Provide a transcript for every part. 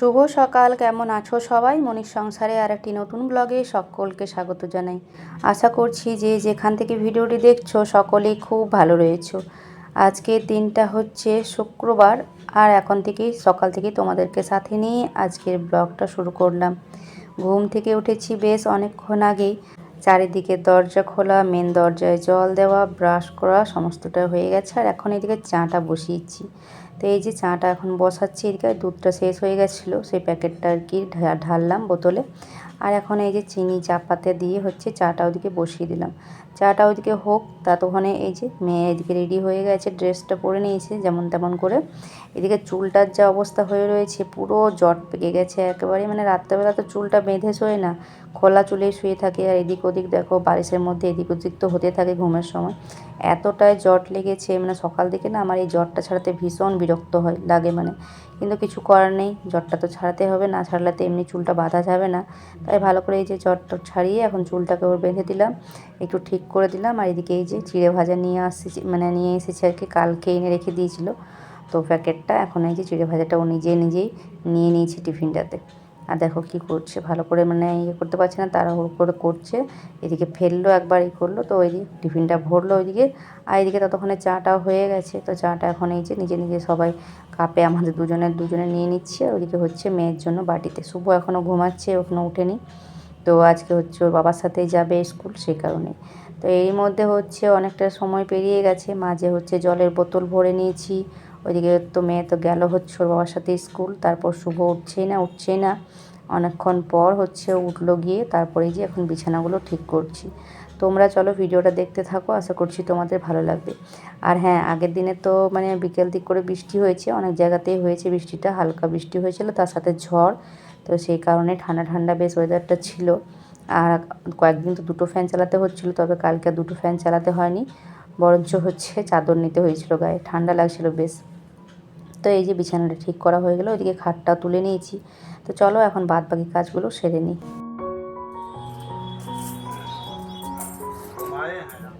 শুভ সকাল, কেমন আছো সবাই? মনির সংসারে আর একটি নতুন ব্লগে সকলকে স্বাগত জানাই। আশা করছি যে যেখান থেকে ভিডিওটি দেখছ সকলেই খুব ভালো রয়েছো। আজকে দিনটা হচ্ছে শুক্রবার, আর এখন থেকেই, সকাল থেকে তোমাদেরকে সাথে নিয়ে আজকের ব্লগটা শুরু করলাম। ঘুম থেকে উঠেছি বেশ অনেকক্ষণ আগেই। চারিদিকে দরজা খোলা মেন দরজায় জল দেওয়া ব্রাশ করা, সমস্তটা হয়ে গেছে, আর এখন এদিকে চাটা বসিয়েছি। তো এই যে চাটা এখন বসাচ্ছি এদিকে দুধটা শেষ হয়ে গেছিল, সেই প্যাকেটটা আর কি ঢাললাম বোতলে। আর এখন এই যে চিনি চাপাতে দিয়ে হচ্ছে চাটা ওদিকে বসিয়ে দিলাম। চাটা ওদিকে হোক, ততক্ষণে এই যে মেয়ে এদিকে রেডি হয়ে গেছে, ড্রেসটা পরে নিয়েছে যেমন তেমন করে। এদিকে চুলটার যা অবস্থা হয়ে রয়েছে, পুরো জট পেকে গেছে একেবারে মানে রাত্রেবেলা তো চুলটা বেঁধে শোয় না, খোলা চুলেই শুয়ে থাকে। আর এদিক ওদিক দেখো বারিশের মধ্যে এদিক ওদিক তো হতে থাকে ঘুমের সময়। এতটাই জট লেগেছে মানে সকাল দিকে না আমার এই জ্বরটা ছাড়াতে ভীষণ বিরক্ত হয়, লাগে মানে। কিন্তু কিছু করার নেই জ্বরটা তো ছাড়াতে হবে, না ছাড়লে তো এমনি চুলটা বাঁধা যাবে না। তাই ভালো করে এই যে জ্বরটা ছাড়িয়ে এখন চুলটাকে ওর বেঁধে দিলাম, একটু ঠিক করে দিলাম আর এদিকে এই যে চিড়ে ভাজা নিয়ে আসছি মানে নিয়ে এসেছি আর কি, কালকে এনে রেখে দিয়েছিল। তো প্যাকেটটা এখন এই যে চিড়ে ভাজাটা ও নিজে নিজেই নিয়ে নিয়েছি টিফিনটাতে। আর দেখো কি করছে, ভালো করে মানে ইয়ে করতে পারছে না তারা তাড়াহুড়ো করে করছে। এদিকে ফেলল, একবার ই করল, তো ওই টিফিনটা ভরলো ওইদিকে। আর এদিকে ততক্ষণে চাটাও হয়ে গেছে, তো চাটা এখন এই যে নিজে নিজে সবাই কাপে আমাদের দুজনের দুজনে নিয়ে নিচ্ছে। ওইদিকে হচ্ছে মেয়ের জন্য বাটিতে। শুভ এখনও ঘুমাচ্ছে এখনও উঠেনি। তো আজকে হচ্ছে ওর বাবার সাথেই যাবে স্কুল, সেই কারণে। তো এই মধ্যে হচ্ছে অনেকটা সময় পেরিয়ে গেছে। মাঝে হচ্ছে জলের বোতল ভরে নিয়েছি। ওইদিকে তো মেয়ে তো গেল হচ্ছে ওর বাবার সাথে স্কুল। তারপর শুভ উঠছেই না উঠছেই না। অনেকক্ষণ পর হচ্ছে উঠল গিয়ে তারপরে যে এখন বিছানাগুলো ঠিক করছি। তোমরা চলো ভিডিওটা দেখতে থাকো, আশা করছি তোমাদের ভালো লাগবে। আর হ্যাঁ আগের দিনে তো মানে বিকেল দিক করে বৃষ্টি হয়েছে, অনেক জায়গাতেই হয়েছে বৃষ্টিটা, হালকা বৃষ্টি হয়েছিল, তার সাথে ঝড়। তো সেই কারণে ঠান্ডা ঠান্ডা বেশ ওয়েদারটা ছিল। আর কয়েকদিন তো দুটো ফ্যান চালাতে হচ্ছিল, তবে কালকে দুটো ফ্যান চালাতে হয়নি। বরঞ্চ হচ্ছে চাদর নিতে হয়েছিল গায়ে, ঠান্ডা লাগছিল বেশ। তো এই যে বিছানাটা ঠিক করা হয়ে গেলো, ওইদিকে খাটটা তুলে নিয়েছি। তো চলো এখন বাদ বাকি কাজগুলো সেরে নিই।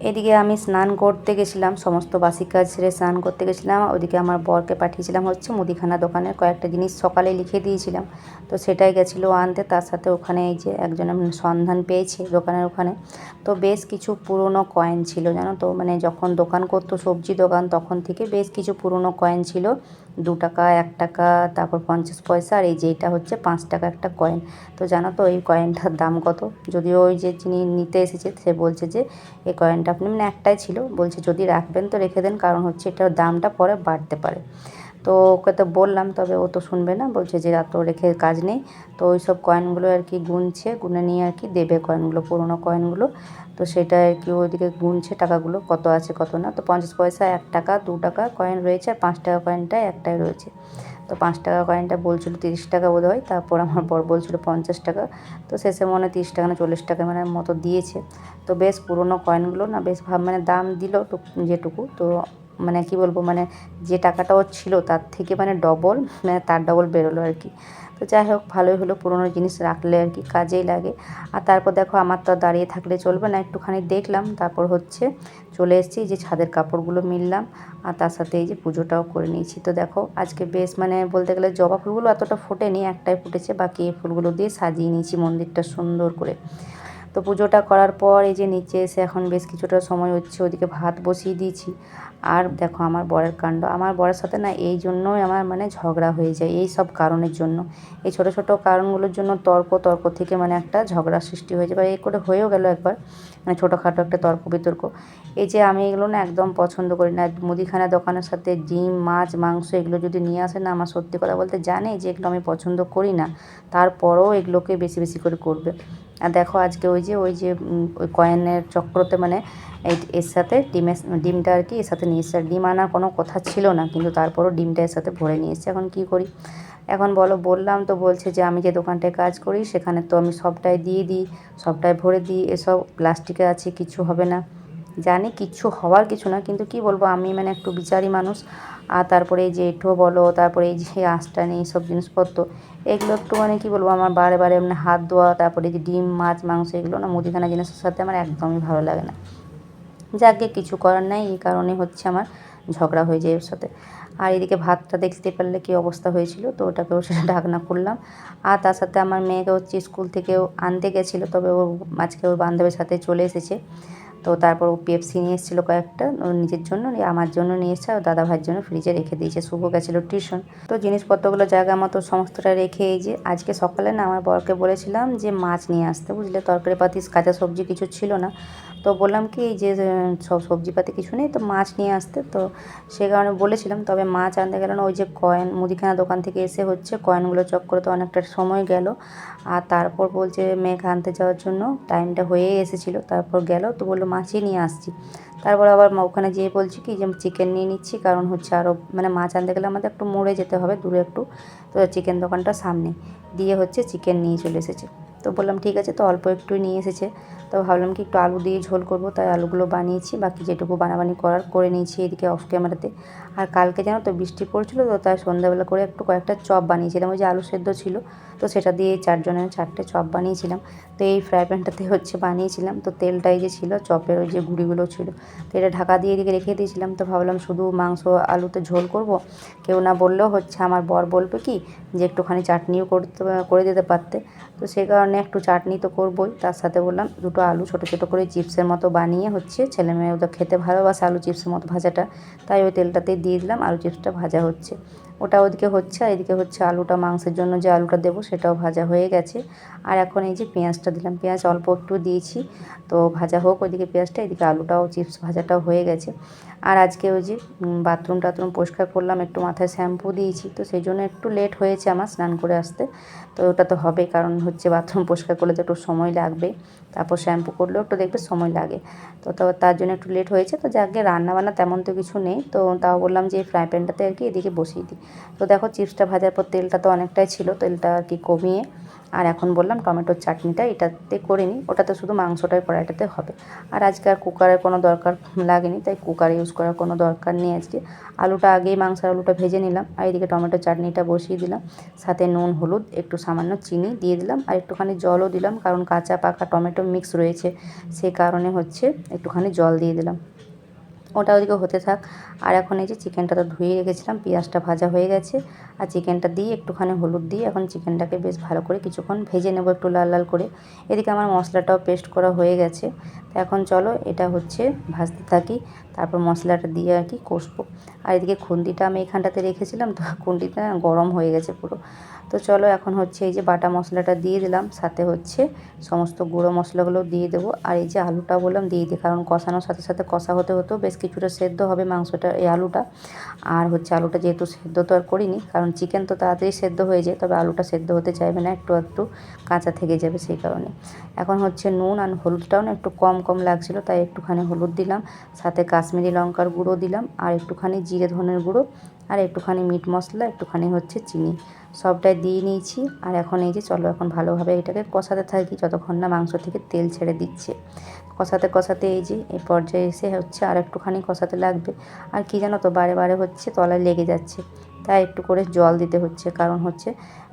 এদিকে আমি স্নান করতে গেছিলাম, সমস্ত বাসি কাজ ছেড়ে স্নান করতে গেছিলাম, ওদিকে আমার বরকে পাঠিয়েছিলাম হচ্ছে মুদিখানা দোকানের কয়েকটা জিনিস সকালে লিখে দিয়েছিলাম। তো সেটাই গেছিল আনতে, তার সাথে ওখানে এই যে একজন সন্ধান পেয়েছে দোকানের ওখানে। তো বেশ কিছু পুরনো কয়েন ছিল, জানো তো? মানে যখন দোকান করতো সবজি দোকান, তখন থেকে বেশ কিছু পুরনো কয়েন ছিল। দু টাকা, এক টাকা, তারপর পঞ্চাশ পয়সা, আর এই যে এটা হচ্ছে পাঁচ টাকা একটা কয়েন তো জানো তো, এই কয়েনটার দাম কত? যদিও ওই যে যিনি নিতে এসেছে, সে বলছে যে, এই কয়েনটা আপনি মানে একটাই ছিল, বলছে যদি রাখবেন তো রেখে দেন, কারণ হচ্ছে এটার দামটা পরে বাড়তে পারে। তো ওকে তো বললাম, তবে ও তো শুনবে না, বলছে যে এত রেখে কাজ নেই। তো ওই সব কয়েনগুলো আর কি গুনছে, গুনে নিয়ে আর কি দেবে কয়েনগুলো পুরোনো কয়েনগুলো তো সেটা আর কি ওইদিকে গুনছে, টাকাগুলো কত আছে, কত না। তো পঞ্চাশ পয়সা এক টাকা, দু টাকা কয়েন রয়েছে, আর পাঁচ টাকা কয়েনটা একটাই রয়েছে। তো পাঁচ টাকা কয়েনটা বলছিল তিরিশ টাকা বোধ হয় তারপর আমার বর বলছিল পঞ্চাশ টাকা। তো শেষে মনে হয় তিরিশ টাকা না চল্লিশ টাকা মানে মতো দিয়েছে। তো বেশ পুরনো কয়েনগুলো না বেশ ভাব মানে দাম দিল যেটুকু। তো মানে কি বলব মানে যে টাকাটা ছিল তার থেকে মানে ডবল মানে তার ডবল বেরোলো আর কি। তো যাই হোক, ভালোই হলো পুরনো জিনিস রাখলে আর কি, কাজেই লাগে। আর তারপর দেখো, আমার তো দাঁড়িয়ে থাকলে চলবে না, একটুখানি দেখলাম, তারপর হচ্ছে চলে এসেছি যে ছাদের কাপড়গুলো মিললাম, আর তার সাথে এই যে পুজোটাও করে নিয়েছি। তো দেখো, আজকে বেশ মানে বলতে গেলে জবা ফুলগুলো এতটা ফোটেনি, একটাই ফুটেছে, বাকি এই ফুলগুলো দিয়ে সাজিয়ে নিয়েছি মন্দিরটা সুন্দর করে। তো পুজোটা করার পর এই যে নিচে এসে এখন বেশ কিছুটা সময় হচ্ছে, ওদিকে ভাত বসিয়ে দিয়েছি। আর দেখো আমার বরের কাণ্ড, আমার বরের সাথে না এই জন্যই আমার মানে ঝগড়া হয়ে যায়, এই সব কারণের জন্য। এই ছোটো ছোটো কারণগুলোর জন্য তর্ক তর্ক থেকে মানে একটা ঝগড়া সৃষ্টি হয়ে যায় বা এই করে হয়েও গেল একবার মানে ছোটোখাটো একটা তর্ক বিতর্ক। এই যে আমি এগুলো না একদম পছন্দ করি না, মুদিখানা দোকানের সাথে ডিম, মাছ, মাংস এগুলো যদি নিয়ে আসে না, আমার সত্যি কথা বলতে জানে যে এগুলো আমি পছন্দ করি না, তারপরও এগুলোকে বেশি বেশি করে করবে। আর দেখো আজকে ওই যে ওই যে ওই কয়েনের চক্রতে মানে এই এর সাথে ডিমের, ডিমটা আর কি এর সাথে নিয়ে এসছে। ডিম আনার কোনো কথা ছিল না, কিন্তু তারপরও ডিমটা এর সাথে ভরে নিয়ে এসছে। এখন কি করি? এখন বলো, বললাম তো, বলছে যে আমি যে দোকানটায় কাজ করি, সেখানে তো আমি সবটাই দিয়ে দিই, সবটাই ভরে দিই, এসব প্লাস্টিকে আছে, কিছু হবে না। জানি কিচ্ছু হওয়ার কিছু না, কিন্তু কি বলব, আমি মানে একটু বিচারি মানুষ। আর তারপরে এই যে এঁঠো বলো, তারপরে এই যে আঁশটানি সব জিনিসপত্র, এগুলো একটু মানে কী বলব, আমার বারে বারে মানে হাত ধোয়া, তারপরে যে ডিম, মাছ, মাংস, এগুলো না মুদিখানা জিনিসের সাথে আমার একদমই ভালো লাগে না। যাকে কিছু করার নাই, এই কারণে হচ্ছে আমার ঝগড়া হয়ে যায় ওর সাথে। আর এদিকে ভাতটা দেখতে পারলে কি অবস্থা হয়েছিল, তো ওটাকেও সেটা ঢাকনা করলাম। আর তার সাথে আমার মেয়েকে হচ্ছে স্কুল থেকেও আনতে গেছিল, তবে ওর আজকে ওর বান্ধবীর সাথে চলে এসেছে। তো তারপর ও পেপসি নিয়ে এসেছিল কয়েকটা ওর নিজের জন্য নিয়ে, আমার জন্য নিয়ে এসেছে আর দাদা ভাইয়ের জন্য ফ্রিজে রেখে দিয়েছে, শুভ গেছিল টিউশন তো জিনিসপত্রগুলো জায়গা মতো সমস্তটা রেখে এই যে আজকে সকালে না আমার বরকে বলেছিলাম যে মাছ নিয়ে আসতে, বুঝলে? তরকারি পাতিস কাঁচা সবজি কিছু ছিল না। তো বললাম কি যে সব সবজিপাতি কিছু নেই, তো মাছ নিয়ে আসতে, তো সে কারণে বলেছিলাম, তবে মাছ আনতে গেল না, ওই যে কয়েন, মুদিখানা দোকান থেকে এসে হচ্ছে, কয়েনগুলো চক করে তো অনেকটা সময় গেল, আর তারপর বলছে মেঘ আনতে যাওয়ার জন্য, টাইমটা হয়ে এসেছিল, তারপর গেল, তো বলল মাছই নিয়ে আসছি। তারপর আবার ওখানে যেয়ে বলছি কি, যে চিকেন নিয়ে নিচ্ছি, কারণ হচ্ছে আরও মানে মাছ আনতে গেলে আমাদের একটু মোড়ে যেতে হবে, দূরে একটু, তো চিকেন দোকানটা সামনে, দিয়ে হচ্ছে চিকেন নিয়ে চলে এসেছে। তো বললাম, ঠিক আছে। তো অল্প একটু নিয়ে এসেছে। তো ভাবলাম কি একটু আলু দিয়ে ঝোল করব। তাই আলুগুলো বানিয়েছি। বাকি যেটুকু বানাবানি করার করে নিয়েছি এদিকে অফ ক্যামেরাতে আর কালকে জানো তো বৃষ্টি পড়ছিলো, তো তাই সন্ধ্যাবেলা করে একটু কয়েকটা চপ বানিয়েছিলাম। ওই যে আলু সেদ্ধ ছিল, তো সেটা দিয়ে চারজনের চারটে চপ বানিয়েছিলাম। তো এই ফ্রাই প্যানটাতে হচ্ছে বানিয়েছিলাম। তো তেলটাই যে ছিল, চপের ওই যে গুঁড়িগুলো ছিল। তো এটা ঢাকা দিয়ে এদিকে রেখে দিয়েছিলাম। তো ভাবলাম শুধু মাংস আলুতে ঝোল করব। কেউ না বললেও হচ্ছে আমার বর বলবে কি যে একটুখানি চাটনিও করতে, করে দিতে পারতে। তো সেই কারণে একটু চাটনি তো করবই। তার সাথে বললাম দুটো আলু ছোটো ছোটো করে চিপসের মতো বানিয়ে হচ্ছে। ছেলে মেয়ে ওদের খেতে ভালোবাসে আলু চিপসের মতো ভাজাটা। তাই ওই তেলটাতেই দিয়ে দিলাম, আলু চিপসটা ভাজা হচ্ছে। ওটা ওদিকে হচ্ছে আর এদিকে হচ্ছে আলুটা, মাংসের জন্য যে আলুটা দেবো সেটাও ভাজা হয়ে গেছে। আর এখন এই যে পেঁয়াজটা দিলাম, পেঁয়াজ অল্প একটু দিয়েছি। তো ভাজা হোক ওইদিকে পেঁয়াজটা, এদিকে আলুটাও, চিপস ভাজাটাও হয়ে গেছে। আর আজকে ওই যে বাথরুম টাথরুম পরিষ্কার করলাম, একটু মাথায় শ্যাম্পু দিয়েছি, তো সেই জন্য একটু লেট হয়েছে আমার স্নান করে আসতে। তো ওটা তো হবে কারণ হচ্ছে বাথরুম পরিষ্কার করলে তো একটু সময় লাগবে। তারপর শ্যাম্পু করলেও একটু দেখবে সময় লাগে। তো তার জন্য একটু লেট হয়েছে, তো যাকে রান্না বান্না তেমন তো কিছু নেই। তো তাও বললাম যে ফ্রাই প্যানটাতে আর কি এদিকে বসিয়ে দিই। তো দেখো, চিপসটা ভাজার পর তেলটা তো অনেকটাই ছিল, তেলটা আর কি কমিয়ে আর এখন বললাম টমেটোর চাটনিটা এটাতে করে নিই। ওটাতে শুধু মাংসটাই, কড়াইটাতে হবে। আর আজকে আর কুকারের কোনো দরকার লাগেনি, তাই কুকার ইউজ করার কোনো দরকার নেই আজকে। আলুটা আগেই মাংসের আলুটা ভেজে নিলাম, আর এদিকে টমেটোর চাটনিটা বসিয়ে দিলাম। সাথে নুন, হলুদ, একটু সামান্য চিনি দিয়ে দিলাম, আর একটুখানি জলও দিলাম, কারণ কাঁচা পাকা টমেটো মিক্স রয়েছে। সেই কারণে হচ্ছে একটুখানি জল দিয়ে দিলাম। ওটা ওদিকে হতে থাক। আর এখন এই যে চিকেনটা তো ধুয়ে রেখেছিলাম, পেঁয়াজটা ভাজা হয়ে গেছে। আর চিকেনটা দিয়ে একটুখানি হলুদ দিয়ে এখন চিকেনটাকে বেশ ভালো করে কিছুক্ষণ ভেজে নেব একটু লাল লাল করে। এদিকে আমার মশলাটাও পেস্ট করা হয়ে গেছে। তো এখন চলো, এটা হচ্ছে ভাজতে থাকি, তারপর মশলাটা দিয়ে আর কি কষবো। আর এদিকে খুন্তিটা আমি এখানটাতে রেখেছিলাম, তো খুন্তিটা গরম হয়ে গেছে পুরো। তো চলো এখন হচ্ছে এই যে বাটা মশলাটা দিয়ে দিলাম, সাথে হচ্ছে সমস্ত গুঁড়ো মশলাগুলো দিয়ে দেবো। আর এই যে আলুটা বললাম দিয়ে দিই, কারণ কষানোর সাথে সাথে কষা হতে হতো বেশ কিছুটা সেদ্ধ হবে মাংসটা, এই আলুটা। আর হচ্ছে আলুটা যেহেতু সেদ্ধ তো আর করিনি, কারণ চিকেন তো তাড়াতাড়ি সেদ্ধ হয়ে যায়, তবে আলুটা সেদ্ধ হতে চাইবে না, একটু একটু কাঁচা থেকে যাবে সেই কারণে। এখন হচ্ছে নুন আর হলুদটাও না একটু কম কম লাগছিল, তাই একটুখানি হলুদ দিলাম, সাথে কাশ্মীরি লঙ্কার গুঁড়ো দিলাম, আর একটুখানি জিরে ধনের গুঁড়ো, আর একটুখানি মিট মশলা, একটুখানি হচ্ছে চিনি। সবটাই দিয়ে নিয়েছি। আর এখন এই যে চলো এখন ভালোভাবে এটাকে কষাতে থাকি যতক্ষণ না মাংস থেকে তেল ছেড়ে দিচ্ছে। কষাতে কষাতে এই যে এই পর্যায়ে এসে হচ্ছে আর একটুখানি কষাতে লাগবে। আর কি জানো তো বারে বারে হচ্ছে তলায় লেগে যাচ্ছে। তাই একটু করে জল দিতে হচ্ছে। কারণ হচ্ছে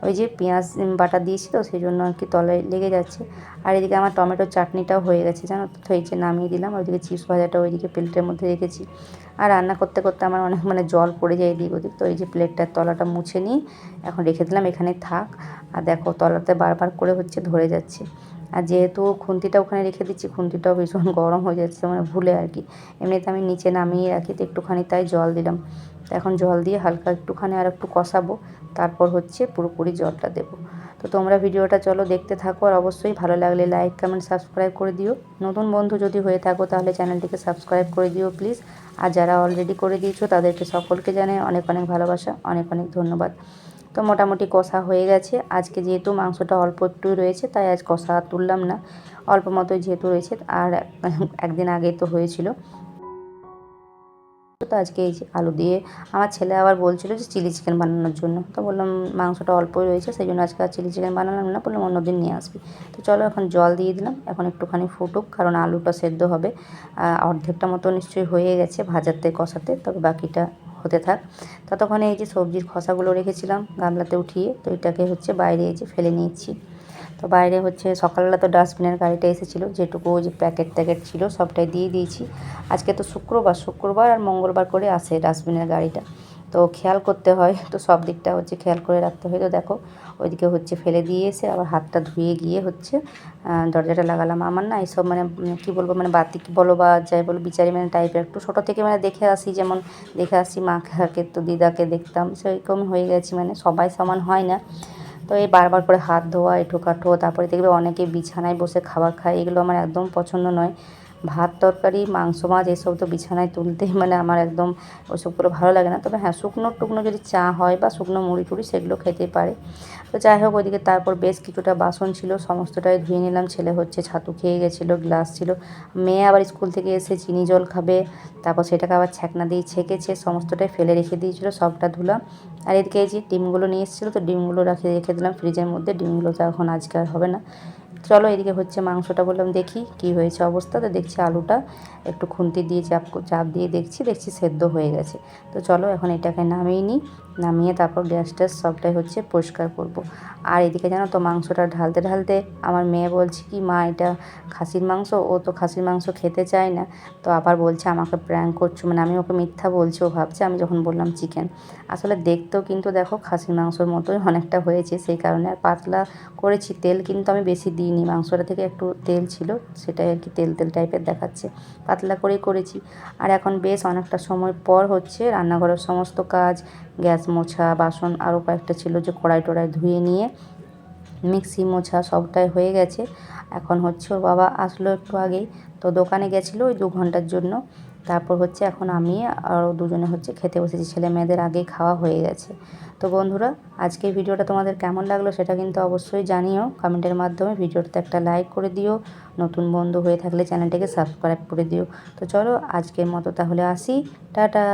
ওই যে পেঁয়াজ বাটা দিয়েছি তো সেই জন্য আর কি তলায় লেগে যাচ্ছে। আর এদিকে আমার টমেটোর চাটনিটাও হয়ে গেছে, জানো তো? এই যে নামিয়ে দিলাম, ওইদিকে চিপস ভাজাটা ওইদিকে প্লেটের মধ্যে রেখেছি। আর রান্না করতে করতে আমার অনেক মানে জল পড়ে যায় এদিক ওদিক, তো এই যে প্লেটটার তলাটা মুছে নিয়ে এখন রেখে দিলাম, এখানে থাক। আর দেখো, তলাতে বারবার করে হচ্ছে ধরে যাচ্ছে। আর যেহেতু খুন্তিটা ওখানে রেখে দিচ্ছি, খুন্তিটাও ভীষণ গরম হয়ে যাচ্ছে মানে ভুলে আর কি। এমনিতে আমি নিচে নামিয়ে রাখি, তো একটুখানি তাই জল দিলাম। এখন জল দিয়ে হালকা একটুখানি আর একটু কষাবো, তারপর হচ্ছে পুরোপুরি জলটা দেবো। তো তোমরা ভিডিওটা চলো দেখতে থাকো আর অবশ্যই ভালো লাগলে লাইক কমেন্ট সাবস্ক্রাইব করে দিও। নতুন বন্ধু যদি হয়ে থাকো তাহলে চ্যানেলটিকে সাবস্ক্রাইব করে দিও প্লিজ আর যারা অলরেডি করে দিয়েছ তাদেরকে সকলকে জানাই অনেক অনেক ভালোবাসা, অনেক অনেক ধন্যবাদ। তো মোটামুটি কষা হয়ে গেছে। আজকে যেহেতু মাংসটা অল্প একটুই রয়েছে, তাই আজ কষা তুললাম না। অল্প মতোই যেহেতু রয়েছে, আর একদিন আগে তো হয়েছিল। তো আজকে এই আলু দিয়ে আমার ছেলে আবার বলছিল যে চিলি চিকেন বানানোর জন্য। তো বললাম, মাংসটা অল্পই রয়েছে সেই জন্য আজকে আর চিলি চিকেন বানালাম না। বললাম অন্যদিন নিয়ে আসবি। তো চলো এখন জল দিয়ে দিলাম, এখন একটুখানি ফুটুক, কারণ আলুটা সেদ্ধ হবে। অর্ধেকটা মতো নিশ্চয়ই হয়ে গেছে ভাজাতে, কষাতে, তবে বাকিটা হতে থাক। ততক্ষণে এই যে সবজির খসাগুলো রেখেছিলাম গামলাতে উঠিয়ে, তো এটাকে হচ্ছে বাইরে এই যে ফেলে নিয়েছি। তো বাইরে হচ্ছে সকালবেলা তো ডাস্টবিনের গাড়িটা এসেছিল, যেটুকু যে প্যাকেট ট্যাকেট ছিল সবটাই দিয়ে দিয়েছি। আজকে তো শুক্রবার শুক্রবার আর মঙ্গলবার করে আসে ডাস্টবিনের গাড়িটা। তো খেয়াল করতে হয়, তো সব দিকটা হচ্ছে খেয়াল করে রাখতে হয়। তো দেখো, ওইদিকে হচ্ছে ফেলে দিয়ে এসে আবার হাতটা ধুয়ে গিয়ে হচ্ছে দরজাটা লাগালাম। আমার না এইসব মানে কি বলব মানে বাতিক বলো বা যাই বলো বিচারি মানে টাইপের একটু ছোটো থেকে মানে দেখে আসি যেমন, দেখে আসি মাকে তো দিদাকে দেখতাম। সেরকম হয়ে গেছি মানে সবাই সমান হয় না। তো এই বারবার করে হাত ধোয়া এঁঠো কাঠো তারপরে দেখবে অনেকে বিছানায় বসে খাবার খায়, এগুলো আমার একদম পছন্দ নয়। ভাত তরকারি, মাংস, মাছ এসব তো বিছানায় তুলতেই মানে আমার একদম ওসব করে ভালো লাগে না। তবে হ্যাঁ শুকনো টুকনো যদি চা হয় বা শুকনো মুড়ি টুড়ি সেগুলো খেতে পারে। তো যাই হোক, ওইদিকে তারপর বেশ কিছুটা বাসন ছিল, সমস্তটাই ধুয়ে নিলাম। ছেলে হচ্ছে ছাতু খেয়ে গেছিল, গ্লাস ছিল। মেয়ে আবার স্কুল থেকে এসে চিনি জল খাবে, তারপর সেটাকে আবার ছ্যাঁকনা দিয়ে ছেঁকেছে, সমস্তটাই ফেলে রেখে দিয়েছিলো, সবটা ধুলাম। আর এদিকে এই যে ডিমগুলো নিয়ে এসেছিল, তো ডিমগুলো রাখে, রেখে দিলাম ফ্রিজের মধ্যে। ডিমগুলো তো এখন আজকে আর হবে না। চলো এদিকে হচ্ছে মাংসটা বললাম, দেখি কি হয়েছে অবস্থা। তো দেখছি আলুটা একটু খুন্তি দিয়ে চাপ চাপ দিয়ে দেখছি দেখছি সেদ্ধ হয়ে গেছে। তো চলো এখন এটাকে নামিয়ে নিই। নামিয়ে তারপর গ্যাস ট্যাস সবটাই হচ্ছে পরিষ্কার করব। আর এদিকে জানো তো মাংসটা ঢালতে ঢালতে আমার মেয়ে বলছে কি, মা, এটা খাসির মাংস, ও তো খাসির মাংস খেতে চায় না। তো আবার বলছে, আমাকে প্র্যাঙ্ক করছ। মানে আমি ওকে মিথ্যা বলছি, ও ভাবছে আমি যখন বললাম চিকেন আসলে দেখতেও কিন্তু দেখো খাসির মাংসর মতোই অনেকটা হয়েছে, সেই কারণে আর পাতলা করেছি। তেল কিন্তু আমি বেশি দিইনি, মাংসটা থেকে একটু তেল ছিল, সেটাই আর কি তেল তেল টাইপের দেখাচ্ছে। পাতলা করেই করেছি। আর এখন বেশ অনেকটা সময় পর হচ্ছে রান্নাঘরের সমস্ত কাজ গ্যাস মোছা, বাসন আরও কয়েকটা ছিল যে কড়াই টড়াই ধুয়ে নিয়ে মিক্সি মোছা সবটাই হয়ে গেছে। এখন হচ্ছে ওর বাবা আসলো একটু আগেই। তো দোকানে গেছিল ওই দু ঘণ্টার জন্য। তারপর হচ্ছে এখন আমি আরও দুজনে হচ্ছে খেতে বসেছি। ছেলে মেয়েদের আগেই খাওয়া হয়ে গেছে। তো বন্ধুরা, আজকের ভিডিওটা তোমাদের কেমন লাগল সেটা কিন্তু অবশ্যই জানিও। কমেন্টের মাধ্যমে ভিডিওটাতে একটা লাইক করে দিও। নতুন বন্ধু হয়ে থাকলে চ্যানেলটাকে সাবস্ক্রাইব করে দিও। তো চলো আজকের মতো তাহলে আসি। টাটা!